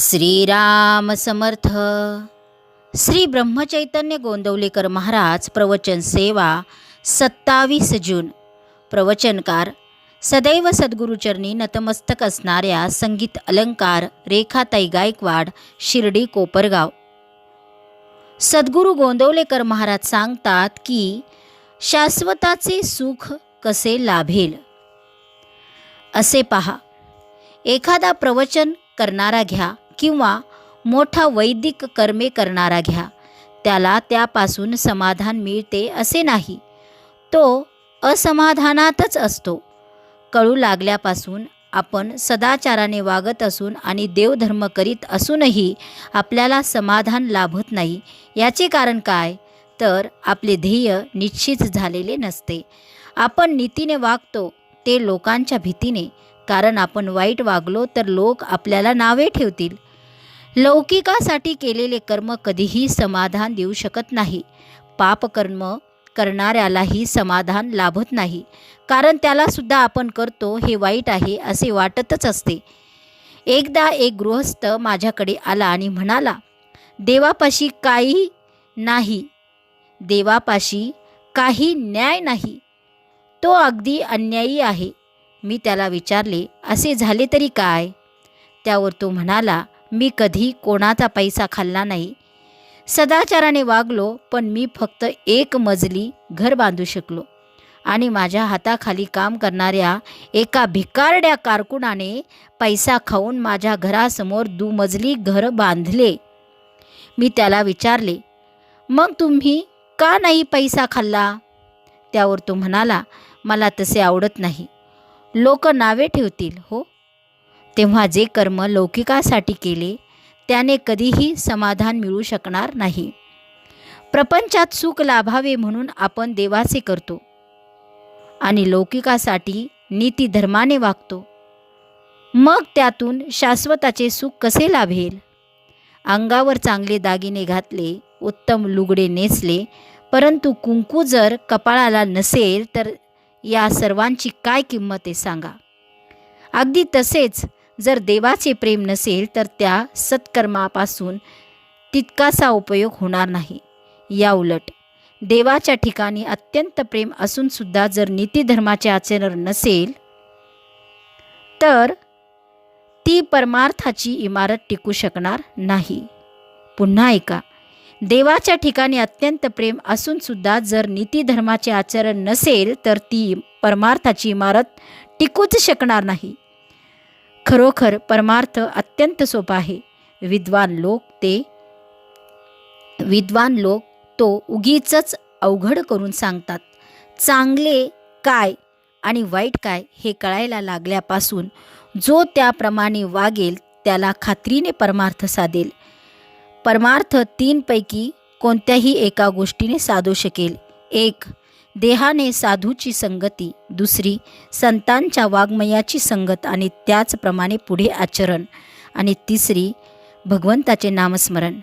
श्रीराम समर्थ। श्री ब्रह्मचैतन्य गोंदवलेकर महाराज प्रवचन सेवा सत्तावीस जून. प्रवचनकार सदैव सद्गुरुचरणी नतमस्तक असणाऱ्या संगीत अलंकार रेखाताई गायकवाड शिर्डी कोपरगाव. सद्गुरू गोंदवलेकर महाराज सांगतात की शाश्वताचे सुख कसे लाभेल? असे पहा. एखादा प्रवचन करणारा घ्या. किंवा मोठा वैदिक कर्मे करणारा घ्या. त्याला त्यापासून समाधान मिळते असे नाही. तो असमाधानातच असतो. कळू लागल्यापासून आपण सदाचाराने वागत असून आणि देवधर्म करीत असूनही आपल्याला समाधान लाभत नाही. याचे कारण काय? तर आपले ध्येय निश्चित झालेले नसते. आपण नीतीने वागतो ते लोकांच्या भीतीने. कारण आपण वाईट वागलो तर लोक आपल्याला नावे ठेवतील. लौकिकासाठी केलेले कर्म कधीही समाधान देऊ शकत नाही. पापकर्म करणाऱ्यालाही समाधान लाभत नाही. कारण त्यालासुद्धा आपण करतो हे वाईट आहे असे वाटतच असते. एकदा एक गृहस्थ माझ्याकडे आला आणि म्हणाला देवापाशी काही नाही. देवापाशी काही न्याय नाही. तो अगदी अन्यायी आहे. मी त्याला विचारले असे झाले तरी काय? त्यावर तो म्हणाला मी कधी कोणाचा पैसा खाल्ला नाही. सदाचाराने वागलो पण मी फक्त एक मजली घर बांधू शकलो. आणि माझ्या हाताखाली काम करणाऱ्या एका भिकारड्या कारकुनाने पैसा खाऊन माझ्या घरासमोर दुमजली घर बांधले. मी त्याला विचारले मग तुम्ही का नाही पैसा खाल्ला? त्यावर तो म्हणाला मला तसे आवडत नाही. लोक नावे ठेवतील हो. तेव्हा जे कर्म लौकिकासाठी केले त्याने कधीही समाधान मिळू शकणार नाही. प्रपंचात सुख लाभावे म्हणून आपण देवाचे करतो आणि लौकिकासाठी नीती धर्माने वागतो. मग त्यातून शाश्वताचे सुख कसे लाभेल? अंगावर चांगले दागिने घातले उत्तम लुगडे नेसले परंतु कुंकू जर कपाळाला नसेल तर या सर्वांची काय किंमत आहे सांगा. अगदी तसेच जर देवाचे प्रेम नसेल तर त्या सत्कर्मापासून तितकासा उपयोग होणार नाही. या उलट देवाच्या ठिकाणी अत्यंत प्रेम असूनसुद्धा जर नीतीधर्माचे आचरण नसेल तर ती परमार्थाची इमारत टिकू शकणार नाही. पुन्हा ऐका देवाच्या ठिकाणी अत्यंत प्रेम असूनसुद्धा जर नीतीधर्माचे आचरण नसेल तर ती परमार्थाची इमारत टिकूच शकणार नाही. खरोखर परमार्थ अत्यंत सोपा आहे. विद्वान लोक ते विद्वान लोक तो उगीचच अवघड करून सांगतात. चांगले काय आणि वाईट काय हे कळायला लागल्यापासून जो त्याप्रमाणे वागेल त्याला खात्रीने परमार्थ साधेल. परमार्थ तीनपैकी कोणत्याही एका गोष्टीने साधू शकेल. एक देहाने साधूची संगती दुसरी संतांच्या वाङ्मयाची संगत आणि त्याचप्रमाणे पुढे आचरण. आणि तिसरी भगवंताचे नामस्मरण.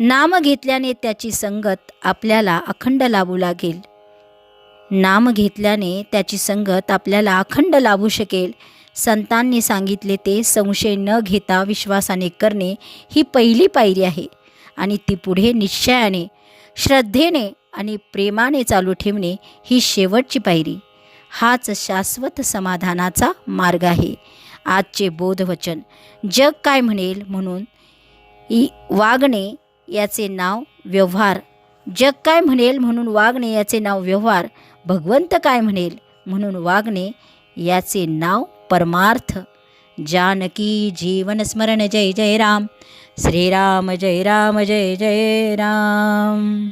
नाम घेतल्याने त्याची संगत आपल्याला अखंड लाभू लागेल. नाम घेतल्याने त्याची संगत आपल्याला अखंड लाभू शकेल. संतांनी सांगितले ते संशय न घेता विश्वासाने करणे ही पहिली पायरी आहे. आणि ती पुढे निश्चयाने श्रद्धेने आणि प्रेमाने चालू ठेवणे ही शेवटची पायरी. हाच शाश्वत समाधानाचा मार्ग आहे. आजचे बोधवचन. जग काय म्हणेल म्हणून? इ वागणे याचे नाव व्यवहार. जग काय म्हणेल म्हणून वागणे याचे नाव व्यवहार? भगवंत काय म्हणेल म्हणून वागणे याचे नाव परमार्थ. जानकी जीवन स्मरण जय जय राम. श्रीराम जय राम जय जय राम.